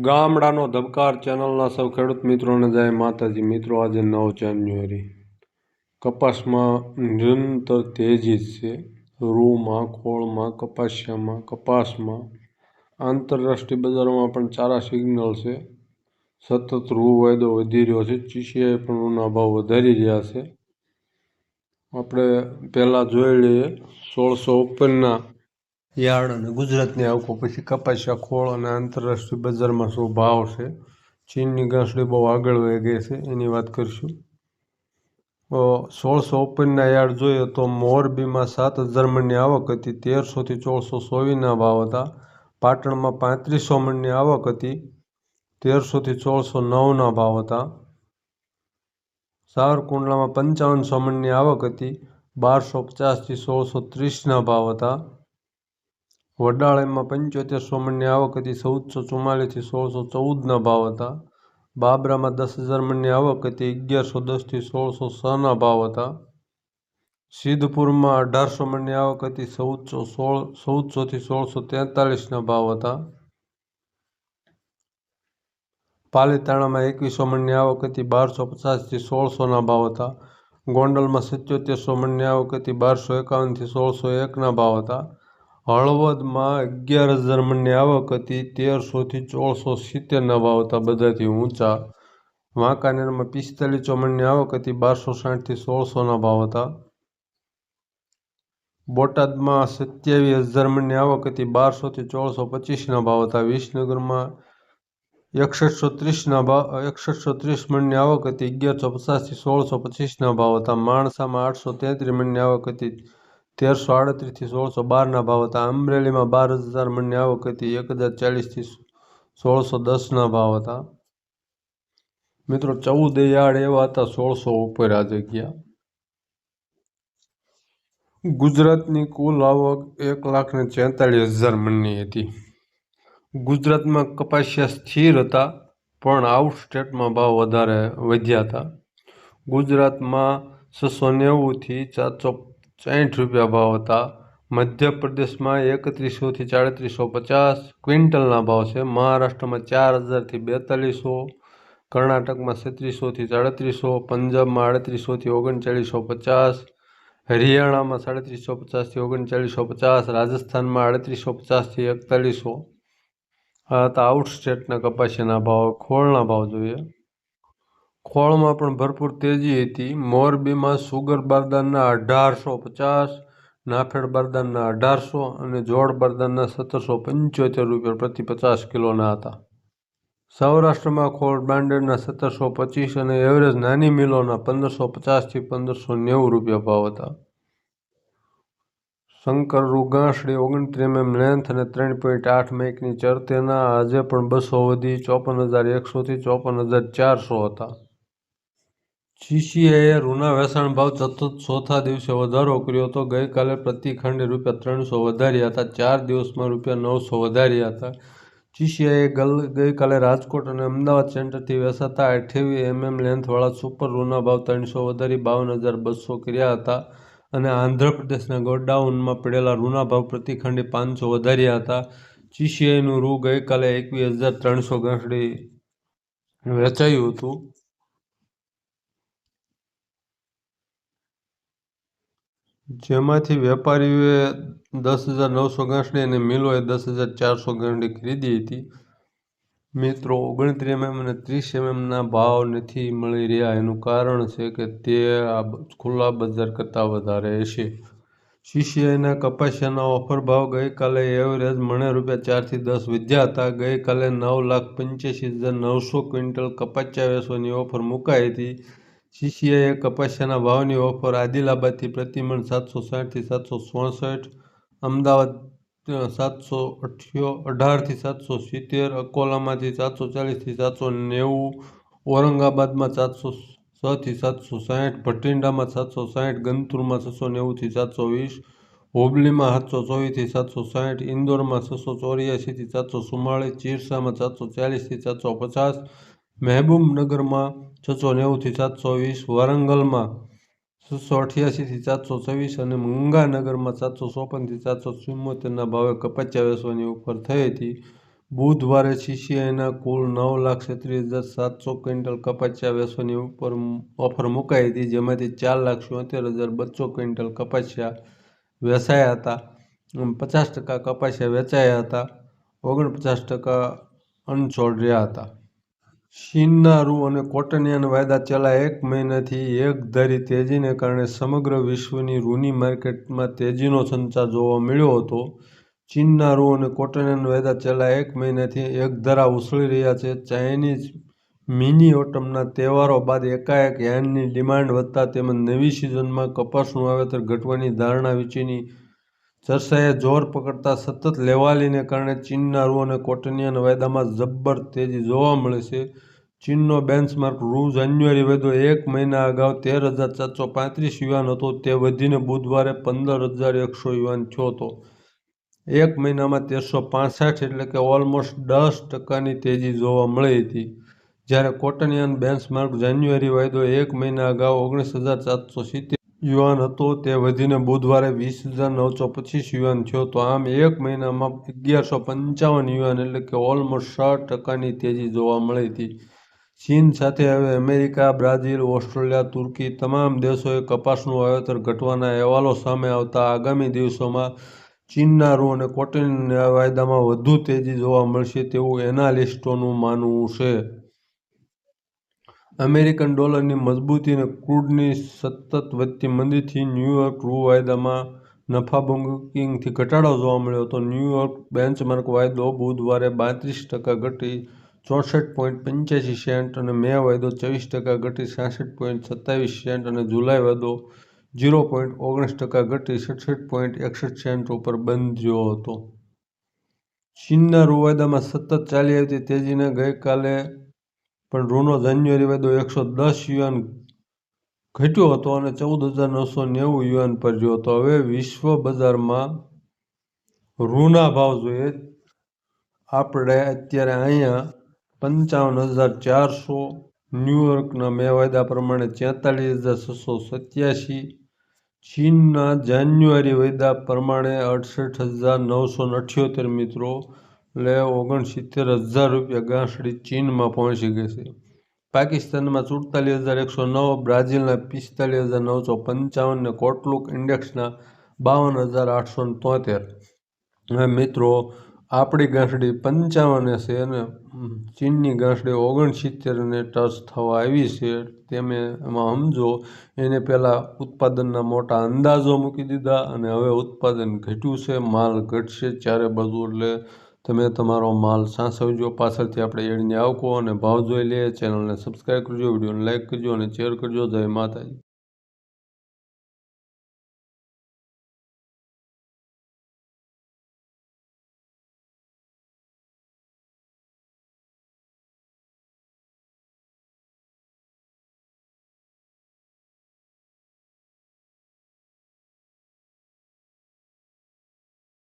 ગામડાનો ધબકાર ચેનલના સૌ ખેડૂત મિત્રોને જય માતાજી. મિત્રો, આજે નવ જાન્યુઆરી. કપાસમાં નિરંતર તેજી છે. રૂમાં, ખોળમાં, કપાસિયામાં, કપાસમાં. આંતરરાષ્ટ્રીય બજારોમાં પણ સારા સિગ્નલ છે. સતત રૂ વાયદો વધી રહ્યો છે. ચીશિયાએ પણ રૂના ભાવ વધારી રહ્યા છે. આપણે પહેલાં જોઈ લઈએ, સોળસો ઉપરના યાર્ડ અને ગુજરાતની આવકો પછી કપાસિયા ખોળ અને આંતરરાષ્ટ્રીય બજારમાં શું ભાવ છે? ચીનની ઘાસડી બહુ આગળ વહી ગઈ છે, એની વાત કરીશું. સોળસો ઓપનના યાર્ડ જોઈએ તો મોરબીમાં સાત હજાર મણની આવક હતી, તેરસોથી ચોળસો સોવીના ભાવ હતા. પાટણમાં પાંત્રીસો મણની આવક હતી, તેરસોથી ચોળસો નવના ભાવ હતા. સાવરકુંડલામાં પંચાવનસો મણની આવક હતી, બારસો પચાસથી સોળસો ત્રીસના ભાવ હતા. વડાળામાં પંચોતેર મણની આવક હતી, ચૌદસો ચુમ્માલીસથી સોળસો ચૌદના ભાવ હતા. બાબરામાં દસ હજાર મણની આવક હતી, અગિયારસો દસથી સોળસો છના ભાવ હતા. સિદ્ધપુરમાં અઢારસો મણની આવક હતી, ચૌદસો સોળ, ચૌદસોથી સોળસો તેતાલીસના ભાવ હતા. પાલીતાણામાં એકવીસો મણની આવક હતી, બારસો પચાસથી સોળસોના ભાવ હતા. ગોંડલમાં સિત્યોતેરસો મણની આવક હતી, બારસો એકાવનથી સોળસો એકના ભાવ હતા. હળવદમાં અગિયાર હજાર મણની આવક હતી. તેરસોથી ચોળસો સિત્તેરના ભાવ હતા. બધાથી ઊંચા. વાંકાનેરમાં પિસ્તાલીસો મણની આવક હતી. બારસો સાઠથી સોળસોના ભાવ હતા. બોટાદમાં સત્યાવીસ હજાર મણની આવક હતી. બારસોથી ચોળસો પચીસના ભાવ હતા. વિસનગરમાં એકસઠસો ત્રીસના ભાવ, એકસઠસો ત્રીસ મણની આવક હતી. અગિયારસો પચાસથી સોળસો પચીસના ભાવ હતા. માણસામાં આઠસો તેત્રીસ મણની આવક હતી. તેરસો આડત્રીસથી સોળસો બારના ભાવ હતા. અમરેલીમાં બાર હજાર મણની આવક હતી. એક હજાર ચાલીસથી સોળસો દસના ભાવ હતા. મિત્રો, ચૌદ યાર્ડ એવા હતા, સોળસો ઉપર આ જગ્યા. ગુજરાતની કુલ આવક એક લાખ ને છેતાલીસ હજાર મણની હતી. ગુજરાતમાં કપાસિયા સ્થિર હતા, પણ આઉટ સ્ટેટમાં ભાવ વધારે વધ્યા હતા. ગુજરાતમાં છસો નેવુંથી ચારસો સાઠ રૂપિયા ભાવ હતા. મધ્યપ્રદેશમાં એકત્રીસોથી ચાડત્રીસો પચાસ ક્વિન્ટલના ભાવ છે. મહારાષ્ટ્રમાં ચાર હજારથી બેતાલીસો, કર્ણાટકમાં છત્રીસોથી સાડત્રીસો, પંજાબમાં આડત્રીસોથી ઓગણચાળીસો પચાસ, હરિયાણામાં સાડત્રીસો પચાસથી ઓગણચાળીસો પચાસ, રાજસ્થાનમાં આડત્રીસો પચાસથી એકતાલીસો. આ હતા આઉટ સ્ટેટના કપાસીના ભાવ, ખોળના ભાવ જોઈએ. ખોળમાં પણ ભરપૂર તેજી હતી. મોરબીમાં સુગર બારદાનના અઢારસો પચાસ, નાફેડ બારદાનના અઢારસો અને જોડ બારદાનના સત્તરસો પંચોતેર રૂપિયા પ્રતિ પચાસ કિલોના હતા. સૌરાષ્ટ્રમાં ખોળ બ્રાન્ડેડના સત્તરસો પચીસ અને એવરેજ નાની મિલોના પંદરસો પચાસથી પંદરસો નેવું રૂપિયા ભાવ હતા. શંકર રૂગાંસડી ઓગણત્રીસ એમએમ લેન્થ અને ત્રણ પોઈન્ટ આઠ મેકની ચરતેના આજે પણ બસો વધી ચોપન હજાર એકસોથી ચોપન હજાર ચારસો હતા. સીસીઆઈએ રૂના વેચાણ ભાવ સતત ચોથા દિવસે વધારો કર્યો હતો. ગઈકાલે પ્રતિખંડે રૂપિયા ત્રણસો વધાર્યા હતા. ચાર દિવસમાં રૂપિયા નવસો વધાર્યા હતા. સીસીઆઈએ ગઈકાલે રાજકોટ અને અમદાવાદ સેન્ટરથી વેચાતા અઠ્યાવી એમએમ લેન્થવાળા સુપર રૂના ભાવ ત્રણસો વધારી બાવન હજાર બસો કર્યા હતા અને આંધ્રપ્રદેશના ગોડાઉનમાં પડેલા રૂના ભાવ પ્રતિખંડે પાંચસો વધાર્યા હતા. સીસીઆઈનું રૂ ગઈકાલે એકવીસ હજાર ત્રણસો ગાંઠડી વેચાયું હતું. જેમાંથી વેપારીઓએ દસ હજાર નવસો ગાંસડી અને મિલોએ દસ હજાર ચારસો ગાંસડી ખરીદી હતી. મિત્રો, ઓગણત્રીસ એમએમ અને ત્રીસ એમએમના ભાવ નથી મળી રહ્યા. એનું કારણ છે કે તે આ ખુલ્લા બજાર કરતાં વધારે હશે સીસીઆઈના કપાસિયાના ઓફર ભાવ ગઈકાલે એવરેજ મણે રૂપિયા ચારથી દસ વધ્યા હતા. ગઈકાલે નવ લાખ પંચ્યાસી હજાર નવસો ક્વિન્ટલ કપાસિયા વેચવાની ઓફર મુકાઈ હતી. સીસીઆઈએ કપાસિયાના ભાવની ઓફર આદિલાબાદથી પ્રતિમણ સાતસો સાઠથી સાતસો સડસઠ અમદાવાદ સાતસો અઠ્યો, અઢારથી સાતસો સિત્તેર, અકોલામાંથી સાતસો ચાલીસથી સાતસો નેવું, ઔરંગાબાદમાં સાતસો છથી સાતસો સાઠ, ભટિંડામાં સાતસો સાઠ ગંતુરમાં છસો નેવુંથી સાતસો વીસ, હોબલીમાં સાતસો ચોવીસથી સાતસો સાઠ, ઇન્દોરમાં છસો ચોર્યાસીથી સાતસો ચુમ્માળીસ, ચીરસામાં સાતસો ચાલીસથી સાતસો પચાસ મહેબૂબનગરમાં છસો નેવુંથી સાતસો વીસ, વારંગલમાં છસો અઠ્યાસીથી સાતસો છવ્વીસ અને ગંગાનગરમાં સાતસો ચોપનથી સાતસો ચુમ્મોતેરના ભાવે કપાસિયા વેચવાની ઓફર થઈ હતી. બુધવારે સીસીઆઈના કુલ નવ લાખ છત્રીસ હજાર સાતસો ક્વિન્ટલ કપાસિયા વેચવાની ઉપર ઓફર મુકાઈ હતી, જેમાંથી ચાર લાખ ચોતેર હજાર બસો ક્વિન્ટલ કપાસિયા વેચાયા હતા. પચાસ ટકા કપાસિયા વેચાયા હતા. ઓગણપચાસ ટકા અનસોલ્ડ રહ્યા હતા. ચીનના રૂ અને કોટનિયાન વાયદા છેલ્લા એક મહિનાથી એકધારી તેજીને કારણે સમગ્ર વિશ્વની રૂની માર્કેટમાં તેજીનો સંચાર જોવા મળ્યો હતો. ચીનના રૂ અને કોટનિયન વાયદા છેલ્લા એક મહિનાથી એકધારા ઉછળી રહ્યા છે. ચાઇનીઝ મિની ઓટમના તહેવારો બાદ એકાએક યાનની ડિમાન્ડ વધતા તેમજ નવી સિઝનમાં કપાસનું વાવેતર ઘટવાની ધારણા વચ્ચેની ચર્ચાએ જોર પકડતા સતત લેવાલીને કારણે ચીનના રૂ અને કોટનિયાના વાયદામાં જબ્બર તેજી જોવા મળે છે. ચીનનો બેન્ચમાર્ક રૂ જાન્યુઆરી વાયદો એક મહિના અગાઉ તેર હજાર ચારસો પાંત્રીસ યુવાન હતો. તે વધીને બુધવારે પંદર હજાર એકસો યુવાન થયો હતો. એક મહિનામાં તેરસો પાંસઠ એટલે કે ઓલમોસ્ટ દસ ટકાની તેજી જોવા મળી હતી. જ્યારે કોટનિયન બેન્ચમાર્ક જાન્યુઆરી વાયદો એક મહિના અગાઉ ઓગણીસ હજાર સાતસો સિત્તેર યુવાન હતો. તે વધીને બુધવારે વીસ હજાર નવસો પચીસ યુવાન થયો તો આમ એક મહિનામાં અગિયારસો પંચાવન યુવાન એટલે કે ઓલમોસ્ટ સાત ટકાની તેજી જોવા મળી હતી. ચીન સાથે હવે અમેરિકા, બ્રાઝિલ, ઓસ્ટ્રેલિયા, તુર્કી તમામ દેશોએ કપાસનું વાવેતર ઘટવાના અહેવાલો સામે આવતા આગામી દિવસોમાં ચીનના રૂ અને કોટન વાયદામાં વધુ તેજી જોવા મળશે તેવું એનાલિસ્ટોનું માનવું છે. અમેરિકન ડોલરની મજબૂતી અને ક્રૂડની સતત વધતી મંદીથી ન્યૂયોર્ક રૂ વાયદામાં નફાબુકિંગથી ઘટાડો જોવા મળ્યો હતો. ન્યૂયોર્ક બેન્ચમાર્ક વાયદો બુધવારે પાંત્રીસ ટકા ઘટી ચોસઠ પોઈન્ટ પંચ્યાસી સેન્ટ અને મે વાયદો ચોવીસ ટકા ઘટી છાસઠ પોઈન્ટ સત્તાવીસ સેન્ટ અને જુલાઈ વાયદો ઝીરો પોઈન્ટ ઓગણીસ ટકા ઘટી સડસઠ પોઈન્ટ એકસઠ સેન્ટ ઉપર બંધ થયો હતો. ચીનના રૂ વાયદામાં સતત ચાલી આવતી તેજીને ગઈકાલે પણ રૂનો જાન્યુઆરી વાયદો એકસો દસ યુવાન ઘટ્યો હતો અને ચૌદ હજાર નવસો નેવું યુવાન પર રહ્યો હતો. હવે વિશ્વ બજારમાં રૂના ભાવ જોઈએ. આપણે અત્યારે અહીંયા પંચાવન હજાર ચારસો, ન્યૂયોર્કના મે વાયદા પ્રમાણે છેતાલીસ હજાર છસો સત્યાસી, ચીનના જાન્યુઆરી વાયદા પ્રમાણે અડસઠ હજાર નવસો અઠ્યોતેર મિત્રો એટલે ઓગણસિત્તેર હજાર રૂપિયા ગાંસડી ચીનમાં પહોંચી ગઈ છે. પાકિસ્તાનમાં સુડતાલીસ હજાર એકસો નવ, બ્રાઝિલના પિસ્તાલીસ હજાર નવસો પંચાવન ને કોટલુક ઇન્ડેક્સના બાવન હજાર આઠસો તોતેર. મિત્રો, આપણી ગાંસડી પંચાવને છે અને ચીનની ગાંસડી ઓગણસિત્તેરને ટચ થવા આવી છે. તેમે એમાં સમજો, એને પહેલાં ઉત્પાદનના મોટા અંદાજો મૂકી દીધા અને હવે ઉત્પાદન ઘટ્યું છે, માલ ઘટશે ચારે બાજુ એટલે તમે તમારો માલ સાંસવજો પાછળથી આપણે એડને આવકો અને ભાવ જોઈ લઈએ, ચેનલને સબસ્ક્રાઈબ કરજો, વિડીયોને લાઇક કરજો અને શેર કરજો. જય માતાજી.